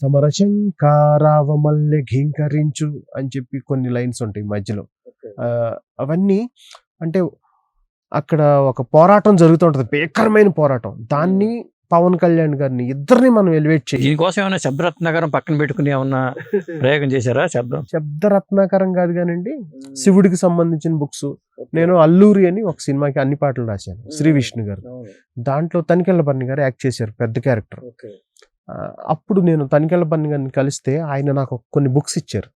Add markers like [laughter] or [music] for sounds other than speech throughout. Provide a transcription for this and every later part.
సమరశంకారావమల్లె ఘీంకరించు అని చెప్పి కొన్ని లైన్స్ ఉంటాయి మధ్యలో. ఆ, అవన్నీ అంటే అక్కడ ఒక పోరాటం జరుగుతుంటది భీకరమైన పోరాటం. దాన్ని పవన్ కళ్యాణ్ గారిని ఇద్దరిని మనం ఎలివేట్ చేయాలి దీనికోసం ఏమైనా శబ్దరత్న నగరం పక్కన పెట్టుకుని ఏమన్నా [laughs] ప్రయోగం చేశారా శబ్దం? శబ్దరత్నాకరం కాదు కానండి శివుడికి సంబంధించిన బుక్స్. నేను అల్లూరి అని ఒక సినిమాకి అన్ని పాటలు రాశాను. శ్రీ విష్ణు గారు. దాంట్లో తనికెళ్ళ గారు యాక్ట్ చేశారు పెద్ద క్యారెక్టర్. అప్పుడు నేను తనికెళ్ళ బన్ని గారిని కలిస్తే ఆయన నాకు కొన్ని బుక్స్ ఇచ్చారు.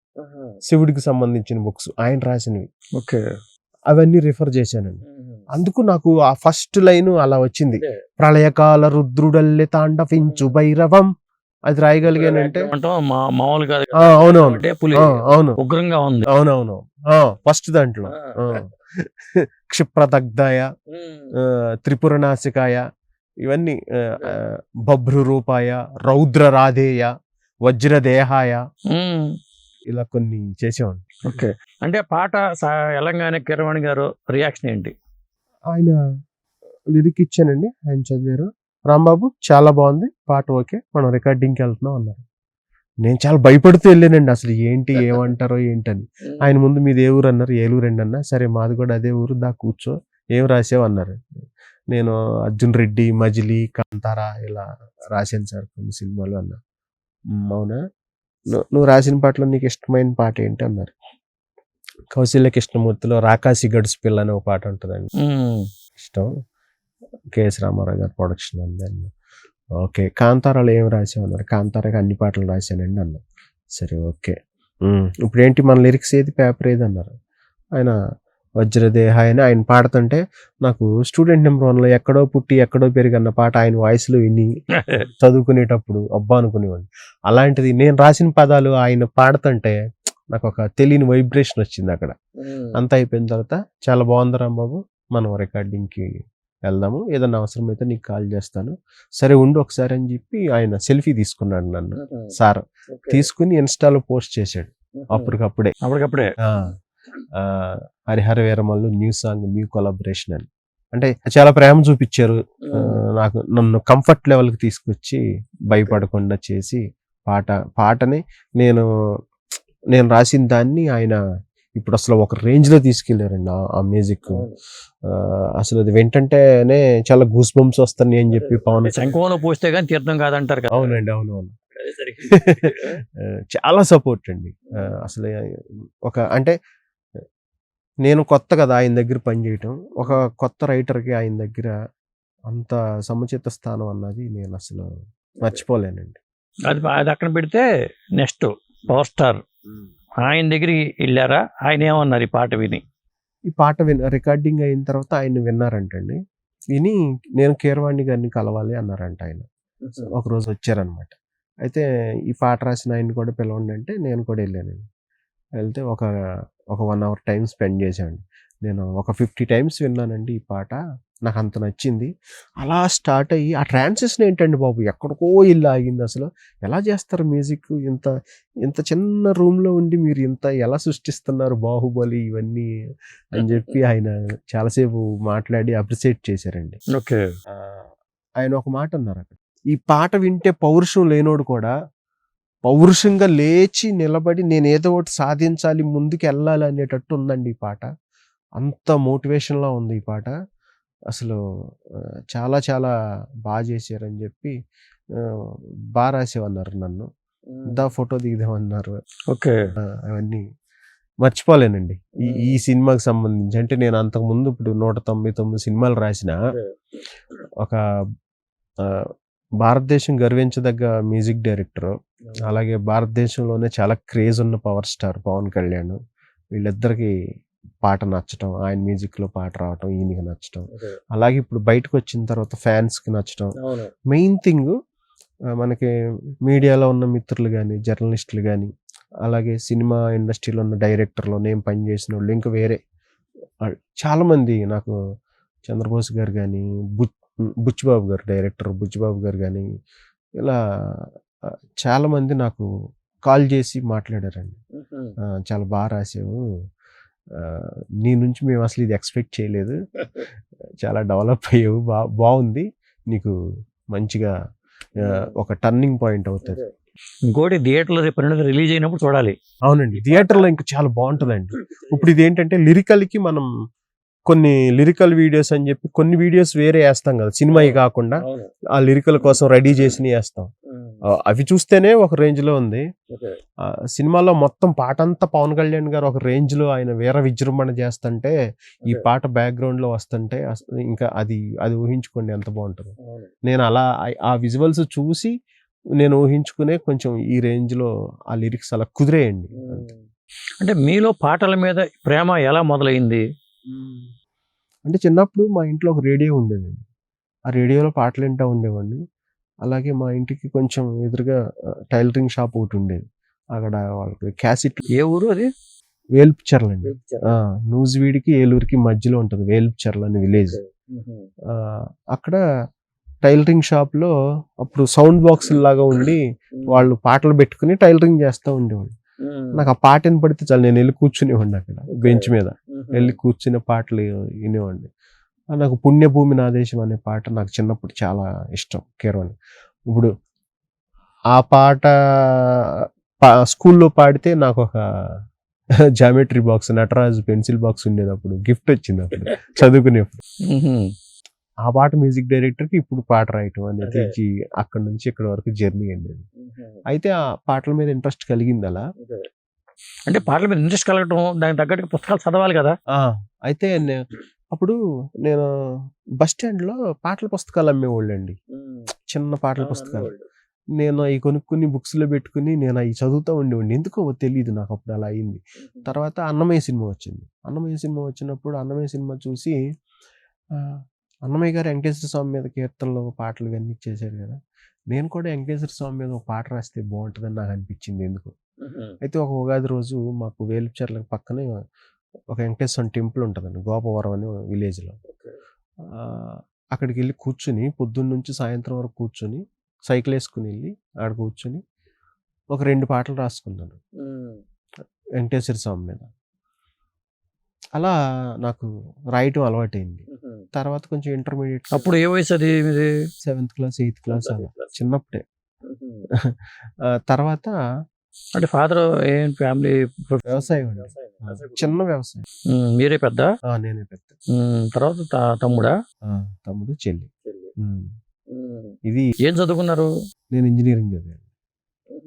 శివుడికి సంబంధించిన బుక్స్ ఆయన రాసినవి. ఓకే. అవన్నీ రిఫర్ చేశానండి. అందుకు నాకు ఆ ఫస్ట్ లైన్ అలా వచ్చింది. ప్రళయకాల రుద్రుడల్లె తాండవించు భైరవం. అది రాయగలిగానంటే? మామూలుగా అవునవును. అవును. ఉగ్రంగా ఉంది. అవునవును. ఫస్ట్ దాంట్లో. క్షిప్రదగ్ధాయ త్రిపురనాశికాయ ఇవన్నీ బభ్రు రూపాయ రౌద్ర రాధేయ వజ్రదేహాయ ఉమ్. ఇలా కొన్ని చేసేవాడిని. ఓకే అంటే పాట ఎలంగానే కిరవాణి గారు రియాక్షన్ ఏంటి? ఆయన లిరిక్ ఇచ్చానండి ఆయన చదివారు. రాంబాబు చాలా బాగుంది పాట ఓకే మనం రికార్డింగ్కి వెళ్తున్నాం అన్నారు. నేను చాలా భయపడుతూ వెళ్ళానండి అసలు ఏంటి ఏమంటారో ఏంటని. ఆయన ముందు మీది ఏ ఊరు అన్నారు ఏలూరు అండి అన్న. సరే మాది కూడా అదే ఊరు దా కూర్చో ఏం రాసావు అన్నారు. నేను అర్జున్ రెడ్డి మజిలీ కాంతారా ఇలా రాశాను సార్ కొన్ని సినిమాలు అన్నా. "మ్, అవునా? "నువ్వు- రాసిన పాటలో నీకు ఇష్టమైన పాట ఏంటి అన్నారు. కౌశల్య కృష్ణమూర్తిలో రాకాసి గడుసు పిల్ల అనే ఒక పాట ఉంటుందండి. ఇష్టం? కేఎస్ రామారావు గారి ప్రొడక్షన్ ఉంది అన్న. ఓకే కాంతారాలో ఏం రాసావు అన్నారు. కాంతారాకి అన్ని పాటలు రాశానండి అన్న. సరే ఓకే. ఇప్పుడు ఏంటి మన లిరిక్స్ ఏది? పేపర్ ఏది? అన్నారు. ఆయన వజ్రదేహ అని ఆయన పాడుతుంటే నాకు స్టూడెంట్ నెంబర్ వన్లో ఎక్కడో పుట్టి ఎక్కడో పెరిగన్న పాట ఆయన వాయిస్లో విని [laughs] చదువుకునేటప్పుడు అబ్బా అనుకునేవాడిని. అలాంటిది నేను రాసిన పదాలు ఆయన పాడుతుంటే నాకు ఒక తెలియని వైబ్రేషన్ వచ్చింది అక్కడ. అంతా అయిపోయిన తర్వాత చాలా బాగుంది రాంబాబు మనం రికార్డింగ్కి వెళ్దాము ఏదన్నా అవసరమైతే నీకు కాల్ చేస్తాను. సరే ఉండు ఒకసారి అని చెప్పి ఆయన సెల్ఫీ తీసుకున్నాడు నన్ను. సార్ తీసుకుని ఇన్స్టాలో పోస్ట్ చేశాడు. అప్పటికప్పుడే. అప్పటికప్పుడే. Harihara Veeramallu new song new collaboration అని. అంటే చాలా ప్రేమ చూపించారు. నాకు నన్ను కంఫర్ట్ లెవెల్కి తీసుకొచ్చి భయపడకుండా చేసి పాట పాటని నేను నేను రాసిన దాన్ని ఆయన ఇప్పుడు అసలు ఒక రేంజ్లో తీసుకెళ్ళారండి ఆ- మ్యూజిక్. అసలు అది వింటంటేనే చాలా గూస్ బంప్స్ వస్తాయి అని చెప్పి పవన్ శంఖంలో పోస్తే కానీ తీర్థం కాదంటారు కదా. అవునండి అవునవును [laughs] ఆ, చాలా సపోర్ట్ అండి. అసలు ఒక అంటే నేను కొత్త కదా ఆయన దగ్గర పనిచేయటం ఒక కొత్త రైటర్కి ఆయన దగ్గర అంత సముచిత స్థానం అన్నది నేను అసలు మర్చిపోలేనండి. అది అది అక్కడ పెడితే నెక్స్ట్ పవర్ స్టార్. ఆయన దగ్గరికి వెళ్ళారా? ఆయన ఏమన్నారు ఈ పాట విని? ఈ పాట విన్ రికార్డింగ్ అయిన తర్వాత ఆయన విన్నారంటండి. విని నేను కీరవాణి గారిని కలవాలి అన్నారంట ఆయన. ఒక రోజు వచ్చారనమాట అయితే ఈ పాట రాసిన ఆయన కూడా పిలవండి అంటే నేను కూడా వెళ్ళానండి. వెళ్తే ఒక ఒక వన్ అవర్ టైం స్పెండ్ చేశాను నేను ఒక ఫిఫ్టీ టైమ్స్ విన్నానండి ఈ పాట. నాకు అంత నచ్చింది. అలా స్టార్ట్ అయ్యి ఆ ట్రాన్సిషన్ ఏంటండి బాబు? ఎక్కడికో ఇల్లు ఆగింది అసలు. ఎలా చేస్తారు మ్యూజిక్ ఇంత ఇంత చిన్న రూమ్లో ఉండి మీరు ఇంత ఎలా సృష్టిస్తున్నారు బాహుబలి ఇవన్నీ అని చెప్పి ఆయన చాలాసేపు మాట్లాడి అప్రిసియేట్ చేశారండి. ఓకే. ఆయన ఒక మాట అన్నారు అక్కడ. ఈ పాట వింటే పౌరుషం లేనోడు కూడా పౌరుషంగా లేచి నిలబడి నేను ఏదో ఒకటి సాధించాలి ముందుకు వెళ్ళాలి అనేటట్టు ఉందండి ఈ పాట. అంత మోటివేషన్లా ఉంది ఈ పాట. అసలు చాలా చాలా బాగా చేశారని చెప్పి బాగా రాసేవన్నారు నన్ను. దా ఫోటో దిగుదామన్నారు. ఓకే. అవన్నీ మర్చిపోలేనండి. ఈ ఈ సినిమాకి సంబంధించి అంటే నేను అంతకు ముందు ఇప్పుడు నూట తొంభై తొమ్మిది సినిమాలు రాసిన ఒక భారతదేశం గర్వించదగ్గ మ్యూజిక్ డైరెక్టర్. అలాగే భారతదేశంలోనే చాలా క్రేజ్ ఉన్న పవర్ స్టార్ పవన్ కళ్యాణ్. వీళ్ళిద్దరికి పాట నచ్చటం ఆయన మ్యూజిక్లో పాట రావటం ఈయనకి నచ్చటం. అలాగే ఇప్పుడు బయటకు వచ్చిన తర్వాత ఫ్యాన్స్కి నచ్చటం మెయిన్ థింగ్ మనకి మీడియాలో ఉన్న మిత్రులు కానీ జర్నలిస్టులు కానీ అలాగే సినిమా ఇండస్ట్రీలో ఉన్న డైరెక్టర్లు నేను పనిచేసిన వాళ్ళు ఇంకా వేరే వాళ్ళు చాలా మంది నాకు చంద్రబోస్ గారు కానీ బుచ్ బుచ్చిబాబు గారు డైరెక్టర్ బుచ్చిబాబు గారు కానీ ఇలా ఆ, చాలా మంది నాకు కాల్ చేసి మాట్లాడారండి. చాలా బాగా రాసావు. నీ నుంచి మేము అసలు ఇది ఎక్స్పెక్ట్ చేయలేదు. చాలా డెవలప్ అయ్యావు. బా బాగుంది. నీకు మంచిగా ఒక టర్నింగ్ పాయింట్ అవుతుంది. ఇంకోటి థియేటర్లో రేపు రిలీజ్ అయినప్పుడు చూడాలి. అవునండి. థియేటర్లో ఇంకా చాలా బాగుంటుందండి. ఇప్పుడు ఇది ఏంటంటే లిరికల్కి మనం కొన్ని లిరికల్ వీడియోస్ అని చెప్పి కొన్ని వీడియోస్ వేరే వేస్తాం కదా సినిమా కాకుండా ఆ లిరికల్ కోసం రెడీ చేసి వేస్తాం. అవి చూస్తేనే ఒక రేంజ్లో ఉంది. సినిమాలో మొత్తం పాట అంతా పవన్ కళ్యాణ్ గారు ఒక రేంజ్లో ఆయన వీర విజృంభణ చేస్తుంటే ఈ. పాట బ్యాక్గ్రౌండ్లో వస్తుంటే ఇంకా అది అది ఊహించుకోండి ఎంత బాగుంటుందో. నేను అలా ఆ- ఆ విజువల్స్ చూసి నేను ఊహించుకునే కొంచెం ఈ రేంజ్లో ఆ లిరిక్స్ అలా కుదిరేయండి. అంటే మీలో పాటల మీద ప్రేమ ఎలా మొదలైంది? అంటే చిన్నప్పుడు మా ఇంట్లో ఒక రేడియో ఉండేదండి ఆ రేడియోలో పాటలు వింటూ ఉండేవాడిని. అలాగే మా ఇంటికి కొంచెం ఎదురుగా టైలరింగ్ షాప్ ఒకటి ఉండేది. అక్కడ వాళ్ళకి క్యాసెట్ ఏ ఊరు అది? వేల్పుచర్ల అండి. నూజివీడికి ఏలూరుకి మధ్యలో ఉంటుంది వేల్పుచర్ల అని విలేజ్. అక్కడ టైలరింగ్ షాప్లో అప్పుడు సౌండ్ బాక్స్ లాగా ఉండి వాళ్ళు పాటలు పెట్టుకుని టైలరింగ్ చేస్తూ ఉండేవాళ్ళు. నాకు ఆ పాట వినపడితే చాలు నేను వెళ్ళి కూర్చునేవాడిని అక్కడ బెంచ్ మీద. వెళ్ళి కూర్చునే పాటలు వినేవాడిని. నాకు పుణ్యభూమి నాదేశం అనే పాట నాకు చిన్నప్పుడు చాలా ఇష్టం కేరవని ఇప్పుడు ఆ పాట స్కూల్లో పాడితే నాకు ఒక geometry box Nataraj pencil box ఉండేది అప్పుడు గిఫ్ట్ వచ్చింది అప్పుడు [laughs] చదువుకునేప్పుడు. ఆ పాట మ్యూజిక్ డైరెక్టర్కి ఇప్పుడు పాట రాయటం అనేది అక్కడ నుంచి ఇక్కడ వరకు జర్నీ అండి. అయితే ఆ పాటల మీద ఇంట్రెస్ట్ కలిగింది అలా? అంటే పాటల మీద ఇంట్రెస్ట్ కలగటం దానికి తగ్గట్టుగా పుస్తకాలు చదవాలి కదా? ఆ, అయితే అప్పుడు నేను బస్ స్టాండ్లో పాటల పుస్తకాలు అమ్మేవాళ్ళు అండి చిన్న పాటల పుస్తకాలు. నేను అవి కొనుక్కుని books లో పెట్టుకుని నేను అవి చదువుతూ ఉండేవాడిని. ఎందుకో తెలియదు నాకు అప్పుడు అలా అయింది. తర్వాత అన్నమయ్య సినిమా వచ్చింది. అన్నమయ్య సినిమా వచ్చినప్పుడు అన్నమయ్య సినిమా చూసి ఆ, అన్నమయ్య గారు వెంకటేశ్వర స్వామి మీద కీర్తనలు పాటలు ఇవన్నీ చేశారు కదా. నేను కూడా వెంకటేశ్వర స్వామి మీద ఒక పాట రాస్తే బాగుంటుందని నాకు అనిపించింది ఎందుకు. అయితే ఒక ఉగాది రోజు మాకు వేలుచర్ల పక్కనే ఒక వెంకటేశ్వర టెంపుల్ ఉంటుందండి గోపవరం అనే విలేజ్లో అక్కడికి వెళ్ళి కూర్చుని పొద్దున్న నుంచి సాయంత్రం వరకు కూర్చొని సైకిల్ వేసుకుని వెళ్ళి ఆడ కూర్చొని ఒక రెండు పాటలు రాసుకున్నాను. వెంకటేశ్వర స్వామి మీద. అలా నాకు రాయటం అలవాటైంది. తర్వాత కొంచెం ఇంటర్మీడియట్ అప్పుడు ఏ వయసు అది మీది? సెవెంత్ క్లాస్ ఎయిత్ క్లాస్ అలా. చిన్నప్పుడే. తర్వాత అంటే ఫాదర్ ఏం ఫ్యామిలీ వ్యవసాయం చిన్న వ్యవసాయం. మీరే పెద్ద? నేనే పెద్ద. తర్వాత తమ్ముడా? తమ్ముడు చెల్లి. ఇది ఏం చదువుకున్నారు? నేను ఇంజనీరింగ్ చదివాను.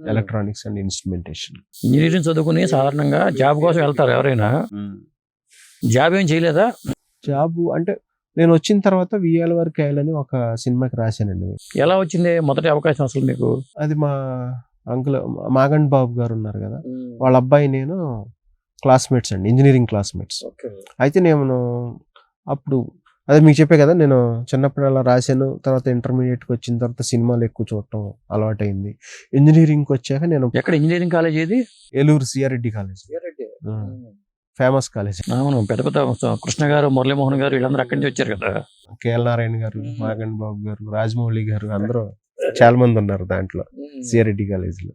ఎలక్ట్రానిక్స్ అండ్ ఇన్స్ట్రుమెంటేషన్ ఇంజనీరింగ్ చదువుకుని సాధారణంగా జాబ్ కోసం వెళ్తారు ఎవరైనా. జాబ్ ఏం చేయలేదా? జాబ్ అంటే నేను వచ్చిన తర్వాత విఎల్ వరకు వేయాలని ఒక సినిమాకి రాశానండి. ఎలా వచ్చింది? మొదటి అవకాశం అసలు మీకు? అది మా అంకుల్ మాగండ్ బాబు గారు ఉన్నారు కదా. వాళ్ళ అబ్బాయి నేను క్లాస్మేట్స్ అండి ఇంజనీరింగ్ క్లాస్మేట్స్ అయితే నేను అప్పుడు అదే మీకు చెప్పే కదా నేను చిన్నప్పుడు అలా రాశాను తర్వాత ఇంటర్మీడియట్కి వచ్చిన తర్వాత సినిమాలు ఎక్కువ చూడటం అలవాటైంది. ఇంజనీరింగ్కి వచ్చాక నేను ఎక్కడ? ఇంజనీరింగ్ కాలేజ్ ఏది? Eluru CR Reddy college famous college. అవును పెద్ద పెద్ద కృష్ణ గారు మురళీమోహన్ గారు వీళ్ళందరూ అక్కడి నుంచి వచ్చారు కదా. కేఎల్ నారాయణ గారు మాగండ్ బాబు గారు రాజమౌళి గారు అందరూ చాలా మంది ఉన్నారు దాంట్లో. సిఆర్రెడ్డి కాలేజ్లో